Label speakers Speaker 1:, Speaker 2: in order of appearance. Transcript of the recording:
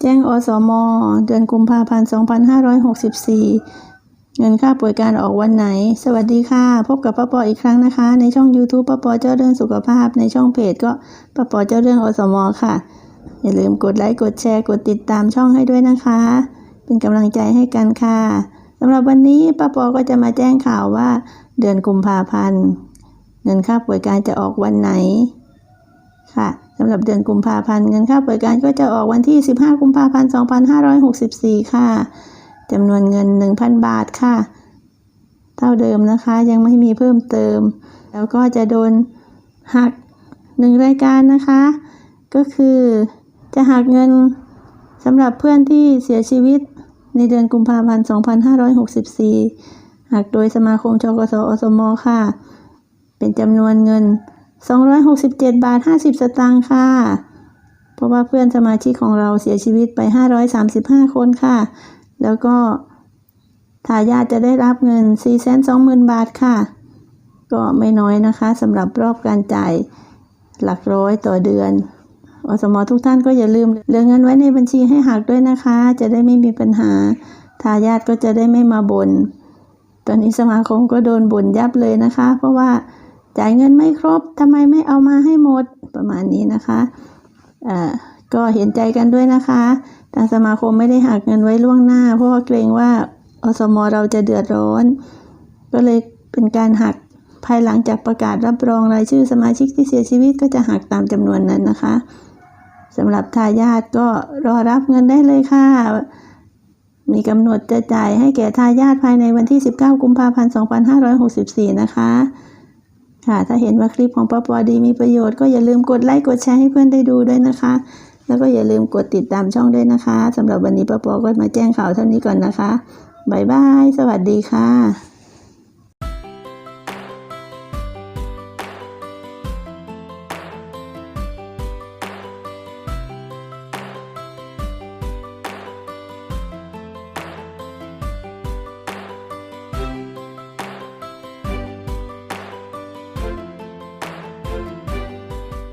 Speaker 1: แจ้งอสม เดือนกุมภาพันธ์ 2564 เงินค่าป่วยการออกวันไหน สวัสดีค่ะ พบกับป้าปออีกครั้งนะคะ ในช่อง YouTube ป้าปอเจ้าเรื่องสุขภาพ ในช่องเพจก็ป้าปอเจ้าเรื่องอสม ค่ะ อย่าลืมกดไลค์ กดแชร์ กดติดตามช่องให้ด้วยนะคะ เป็นกำลังใจให้กันค่ะสำหรับวันนี้ป้าปอก็จะมาแจ้งข่าวว่า เดือนกุมภาพันธ์ เงินค่าป่วยการจะออกวันไหน ค่ะสำหรับเดือนกุมภาพันธ์เงินค่าป่วยการก็จะออกวันที่ 15 กุมภาพันธ์ 2564 ค่ะจำนวนเงิน 1,000 บาทค่ะ เท่าเดิมนะคะยังไม่มีเพิ่มเติม แล้วก็จะโดนหักหนึ่งรายการนะคะ ก็คือจะหักเงินสำหรับเพื่อนที่เสียชีวิตในเดือนกุมภาพันธ์ 2564 หักโดยสมาคมชกสอสมค่ะ เป็นจำนวนเงิน 267 บาท 50 สตางค์ค่ะ เพราะว่าเพื่อนสมาชิกของเราเสียชีวิตไป 535 คนค่ะ แล้วก็ทายาทจะได้รับเงิน 420,000 บาทค่ะ ก็ไม่น้อยนะคะสำหรับรอบการจ่ายหลักร้อยต่อเดือนอสมทุกท่านก็อย่าลืมเหลือเงินไว้ในบัญชีให้หักด้วยนะคะ จะได้ไม่มีปัญหา ทายาทก็จะได้ไม่มาบน่น ตอนนี้สมาคมก็โดนบ่นยับเลยนะคะ เพราะว่า จ่ายเงินไม่ครบทำไมไม่เอามาให้หมดประมาณนี้นะคะอ่าก็เห็นใจกันด้วยนะคะ ทางสมาคมไม่ได้หักเงินไว้ล่วงหน้า เพราะว่าเกรงว่าอสมเราจะเดือดร้อน ก็เลยเป็นการหักภายหลังจากประกาศรับรองรายชื่อสมาชิกที่เสียชีวิตก็จะหักตามจำนวนนั้นนะคะสำหรับทายาทก็รอรับเงินได้เลยค่ะ มีกำหนดจะจ่ายให้แก่ทายาทภายในวันที่ 19 กุมภาพันธ์ 2564 นะคะ ค่ะ ถ้าเห็นว่าคลิปของป้าปอดีมีประโยชน์ก็อย่าลืมกดไลค์กดแชร์ให้เพื่อนได้ดูด้วยนะคะ แล้วก็อย่าลืมกดติดตามช่องด้วยนะคะสำหรับวันนี้ป้าปอก็มาแจ้งข่าวเท่านี้ก่อนนะคะบ๊ายบาย สวัสดีค่ะ